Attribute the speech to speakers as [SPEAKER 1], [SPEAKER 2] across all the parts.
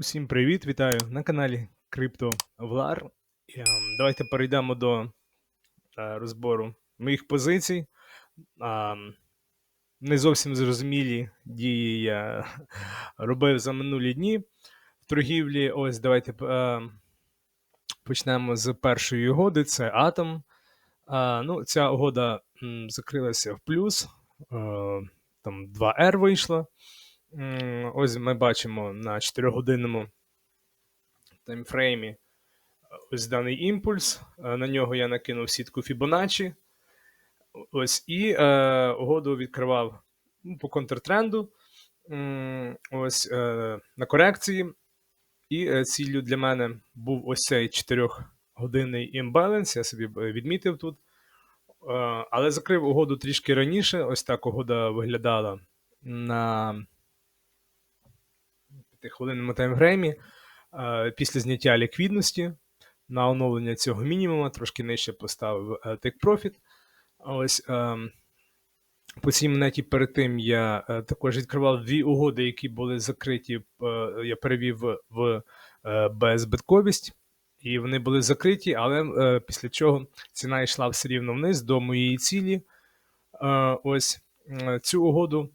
[SPEAKER 1] Усім привіт, вітаю на каналі CryptoVlar. Ем, Давайте перейдемо до е, розбору моїх позицій. Не зовсім зрозумілі дії я робив за минулі дні в торгівлі. Ось давайте е, почнемо з першої угоди. Це Atom. А, Ну, ця угода закрилася в плюс. Е, Там 2R вийшло. Ось ми бачимо на 4-годинному таймфреймі е, ось даний імпульс. Е, На нього я накинув сітку Fibonacci. Ось і е, угоду відкривав ну, по контртренду. Ось е, на корекції. І е, ціллю для мене був ось цей 4-годинний імбаланс. Я собі відмітив тут. Е, але закрив угоду трішки раніше. Ось так угода виглядала на 5-хвилинному таймфреймі. Е, Після зняття ліквідності на оновлення цього мінімуму трошки нижче поставив е, take profit. Ось е, по цій монеті перед тим я е, також відкривав дві угоди, які були закриті. Я перевів в- беззбитковість, і вони були закриті, але після чого ціна йшла все рівно вниз до моєї цілі. Ось цю угоду,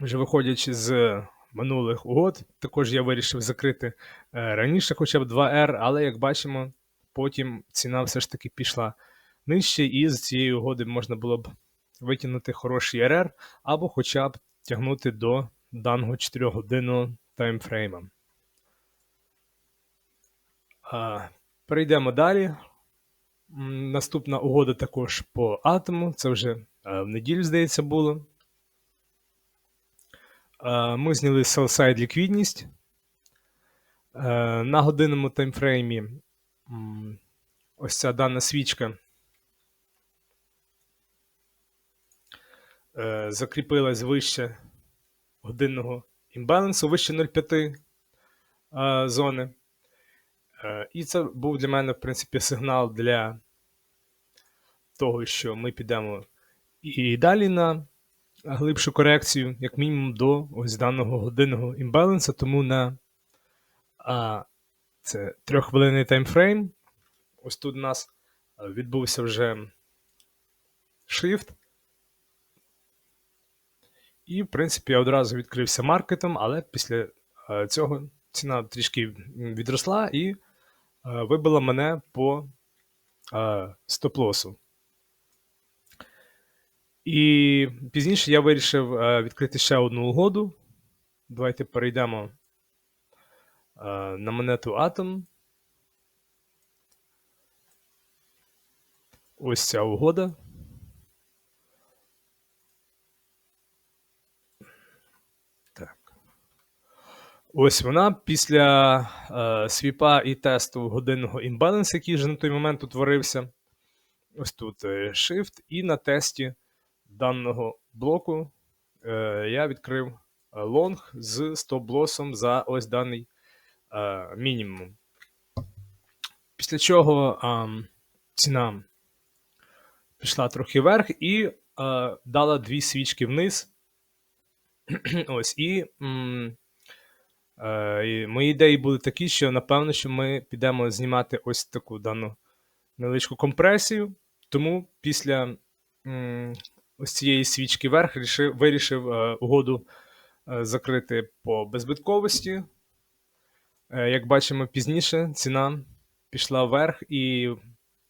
[SPEAKER 1] вже виходячи з минулих угод, також я вирішив закрити е, раніше, хоча б 2R, але як бачимо, потім ціна все ж таки пішла нижче, і з цієї угоди можна було б витягнути хороший РР, або хоча б тягнути до даного 4-годинного таймфрейма. Перейдемо далі. Наступна угода також по атому. Це вже е, в неділю, здається, було. Е, Ми зняли sell-side ліквідність. Е, На годинному таймфреймі ось ця дана свічка е, закріпилась вище годинного імбалансу, вище 0,5 е, зони. І це був для мене, в принципі, сигнал для того, що ми підемо і далі на глибшу корекцію, як мінімум, до ось даного годинного імбалансу. Тому на а, це трьоххвилинний таймфрейм. Ось тут у нас відбувся вже shift. І, в принципі, я одразу відкрився маркетом, але після цього ціна трішки відросла і вибила мене по стоп-лосу. І пізніше я вирішив е, відкрити ще одну угоду. Давайте перейдемо е, на монету Atom. Ось ця угода. Так. Ось вона після е, свіпа і тесту годинного імбалансу, який вже на той момент утворився. Ось тут е, Shift, і на тесті даного блоку е, я відкрив е, лонг з стоп-лосом за ось даний е, мінімум. Після чого ціна пішла трохи вверх і дала дві свічки вниз. Ось і. І мої ідеї були такі, що напевно, що ми підемо знімати ось таку дану невеличку компресію. Тому після ось цієї свічки вверх рішив, вирішив е, угоду е, закрити по беззбитковості. Е, як бачимо пізніше, ціна пішла вверх і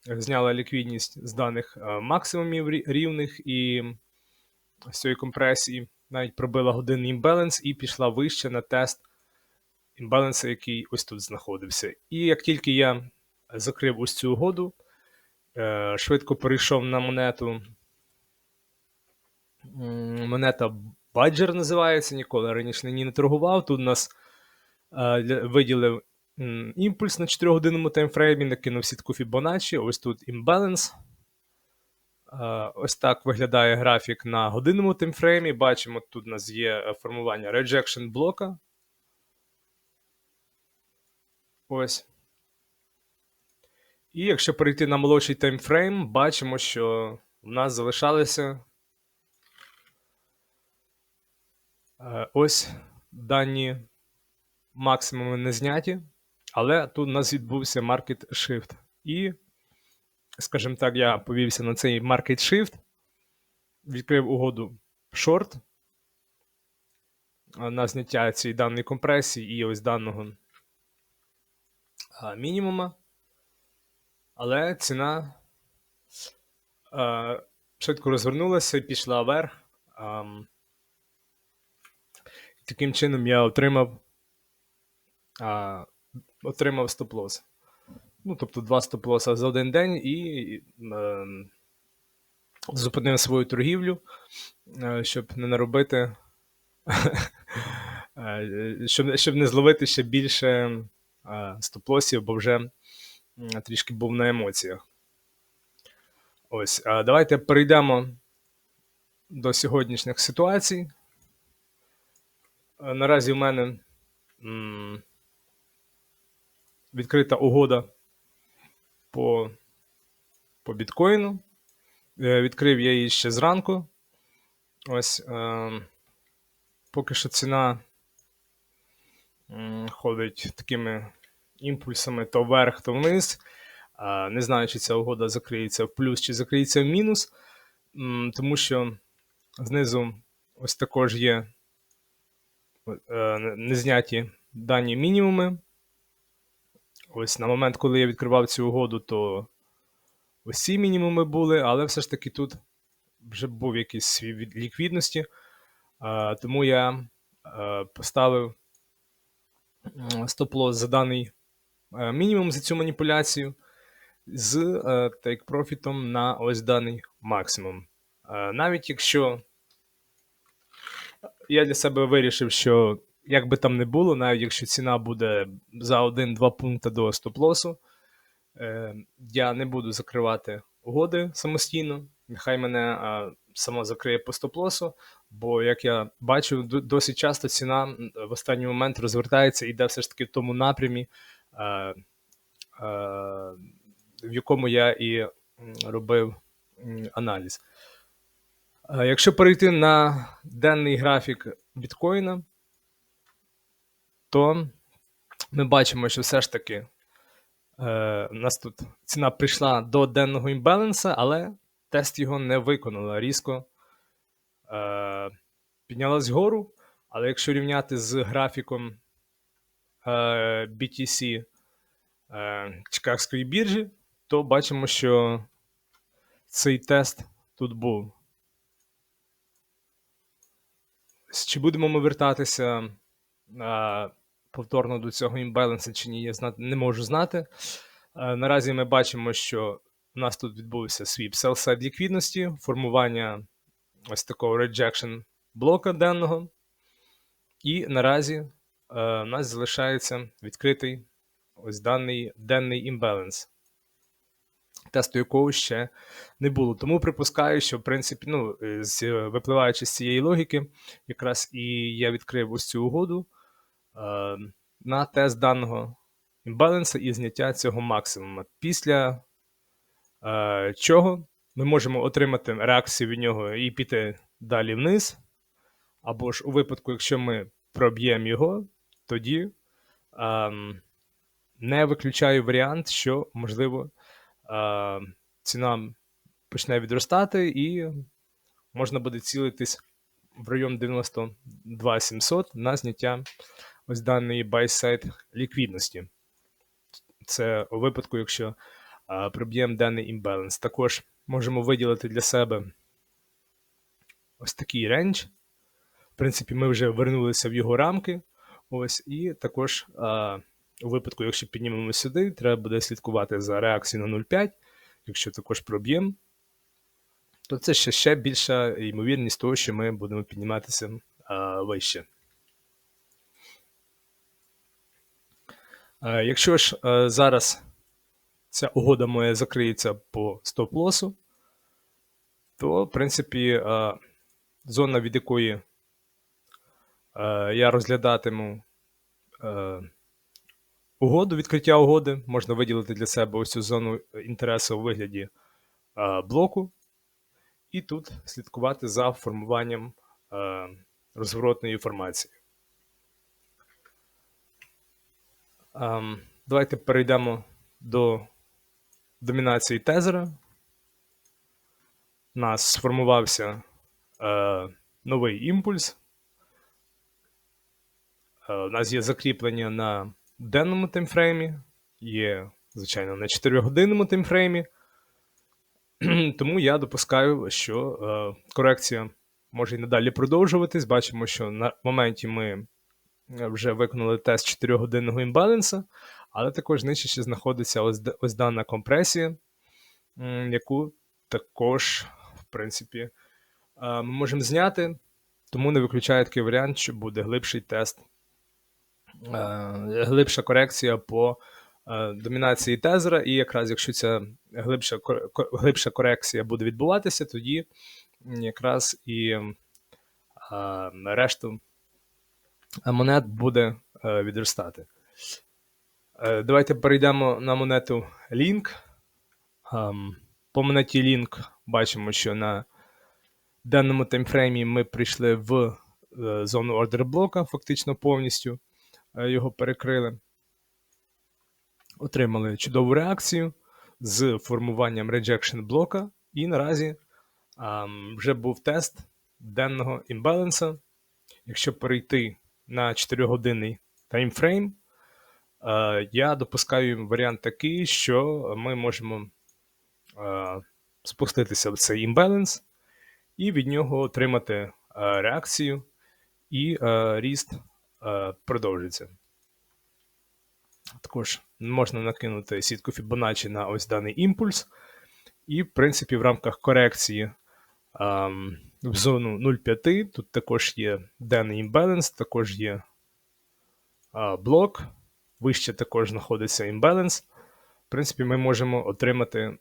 [SPEAKER 1] зняла ліквідність з даних максимумів рівних і з цієї компресії навіть пробила годинний імбаланс і пішла вище на тест імбалансу, який ось тут знаходився. І як тільки я закрив ось цю угоду, швидко перейшов на монету. Монета Badger називається, ніколи раніше ній не торгував. Тут у нас е, виділив імпульс на 4-годинному таймфреймі, накинув сітку Fibonacci, ось тут імбаланс. Е, Ось так виглядає графік на годинному таймфреймі. Бачимо, тут у нас є формування rejection блока. Ось. І якщо перейти на молодший таймфрейм, бачимо, що в нас залишалися е, ось дані максимуми не зняті, але тут у нас відбувся market shift. І, скажімо так, я повівся на цей market shift, відкрив угоду short на зняття цієї даної компресії і ось даного мінімума. Але ціна швидко розвернулася і пішла вверх. Таким чином я отримав а, отримав стоп-лос. Ну, тобто два стоп-лоса за один день і е, зупинив свою торгівлю, е, щоб не наробити, е, щоб, щоб не зловити ще більше е, стоп-лосів, бо вже трішки був на емоціях. Ось, давайте перейдемо до сьогоднішніх ситуацій. Е, Наразі в мене відкрита угода по, по біткоїну. Е, Відкрив я її ще зранку. Ось е, поки що ціна ходить такими імпульсами то вверх, то вниз. Не знаю, чи ця угода закриється в плюс, чи закриється в мінус, тому що знизу ось також є е, незняті дані мінімуми. Ось на момент, коли я відкривав цю угоду, то ці мінімуми були, але все ж таки тут вже був якийсь свій від ліквідності. Тому я е, поставив стоп-лосс за даний е, мінімум за цю маніпуляцію з е, тейк-профітом на ось даний максимум. Е, навіть якщо я для себе вирішив, що як би там не було, навіть якщо ціна буде за 1-2 пункти до стоп-лосу, е, я не буду закривати угоди самостійно. Нехай мене само закриє по стоп-лосу, бо, як я бачу, досить часто ціна в останній момент розвертається і йде все ж таки в тому напрямі, е, е, в якому я і робив аналіз. Е, Якщо перейти на денний графік біткоїна, то ми бачимо, що все ж таки е, у нас тут ціна прийшла до денного імбаланса, але тест його не виконала різко. Е, піднялась вгору, але якщо рівняти з графіком BTC е, Чикагської біржі, то бачимо, що цей тест тут був. Чи будемо ми вертатися а, повторно до цього імбалансу чи ні, я знати, не можу знати. А, наразі ми бачимо, що у нас тут відбувся свіп sell-side ліквідності, формування ось такого rejection блока денного. І наразі е, у нас залишається відкритий ось даний денний імбаланс, тесту якого ще не було. Тому припускаю, що в принципі, ну, е, з, випливаючи з цієї логіки, якраз і я відкрив ось цю угоду е, на тест даного імбалансу і зняття цього максимума. Після е, чого ми можемо отримати реакцію від нього і піти далі вниз. Або ж у випадку, якщо ми проб'ємо його, тоді ем, не виключаю варіант, що можливо е, ціна почне відростати і можна буде цілитись в район 92 700 на зняття ось даної buy-side ліквідності. Це у випадку, якщо а, проб'ємо даний імбаланс. Також можемо виділити для себе ось такий рендж. В принципі, ми вже вернулися в його рамки. Ось, і також а, у випадку, якщо піднімемо сюди, треба буде слідкувати за реакцією на 0,5. Якщо також проб'ємо, то це ще, ще більша ймовірність того, що ми будемо підніматися а, вище. Е, Якщо ж е, зараз ця угода моя закриється по стоп-лосу, то, в принципі, е, зона, від якої е, я розглядатиму е, угоду, відкриття угоди, можна виділити для себе ось цю зону інтересу у вигляді е, блоку, і тут слідкувати за формуванням е, розворотної інформації. Ем, Давайте перейдемо до домінації тезера. У нас сформувався е, новий імпульс. Е, у нас є закріплення на денному таймфреймі, є, звичайно, на 4-годинному таймфреймі. Тому я допускаю, що е, корекція може і надалі продовжуватись. Бачимо, що на моменті ми вже виконали тест 4-годинного імбаланса, але також нижче ще знаходиться ось, ось дана компресія, яку також, в принципі, е, ми можемо зняти, тому не виключаю такий варіант, що буде глибший тест, е, глибша корекція по е, домінації тезера, і якраз якщо ця глибша, глибша корекція буде відбуватися, тоді якраз і е, решту монет буде е, відростати. Е, Давайте перейдемо на монету Link. Ем, По монеті Link бачимо, що на даному таймфреймі ми прийшли в е, зону ордер блока, фактично повністю е, його перекрили. Отримали чудову реакцію з формуванням rejection блока, і наразі ем, вже був тест денного імбаланса. Якщо перейти на 4-годинний таймфрейм, е, я допускаю варіант такий, що ми можемо е, спуститися в цей імбаланс і від нього отримати е, реакцію, і е, ріст е, продовжиться. Також можна накинути сітку Fibonacci на ось даний імпульс, і, в принципі, в рамках корекції ем, в зону 0,5 тут також є денний імбаланс, також є а, блок, вище також знаходиться імбаланс. В принципі, ми можемо отримати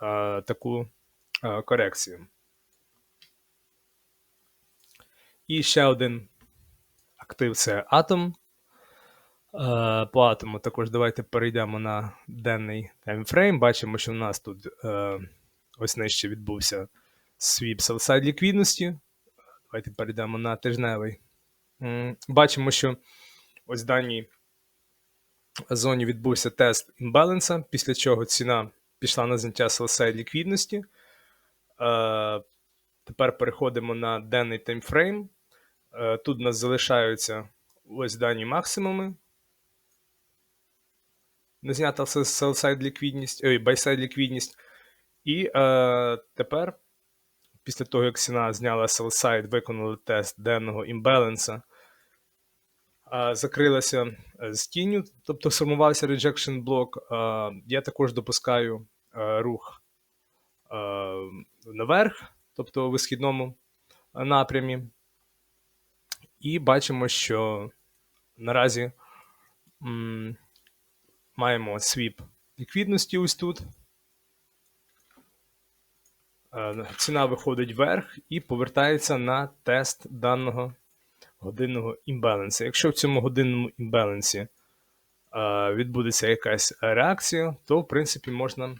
[SPEAKER 1] а, таку а, корекцію. І ще один актив це атом. Е, По атому також давайте перейдемо на денний таймфрейм. Бачимо, що в нас тут е, ось нижче відбувся свіп селсайд ліквідності. Давайте перейдемо на тижневий. Бачимо, що ось в даній зоні відбувся тест імбаланса, після чого ціна пішла на зняття селсайд ліквідності. Е, Тепер переходимо на денний таймфрейм. Е, Тут у нас залишаються ось дані максимуми. Не знята sell-side ліквідність, ой, buy-side ліквідність. І е, тепер, після того, як ціна зняла sell-side, виконали тест денного імбаланса, е, закрилася е, з тінню, тобто сформувався rejection блок. Е, я також допускаю е, рух е, наверх, тобто у висхідному е, напрямі. І бачимо, що наразі м, маємо свіп ліквідності ось тут. Е, Ціна виходить вверх і повертається на тест даного годинного імбалансу. Якщо в цьому годинному імбалансі е, відбудеться якась реакція, то в принципі можна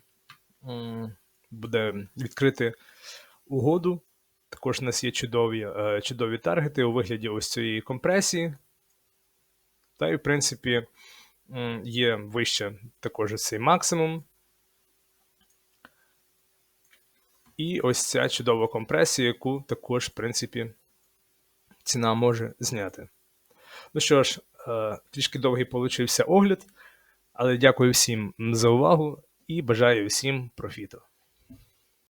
[SPEAKER 1] буде відкрити угоду. Також у нас є чудові, е, чудові таргети у вигляді ось цієї компресії. Та і, в принципі, є вище також цей максимум. І ось ця чудова компресія, яку також, в принципі, ціна може зняти. Ну що ж, е, трішки довгий получився огляд, але дякую всім за увагу і бажаю всім профіту.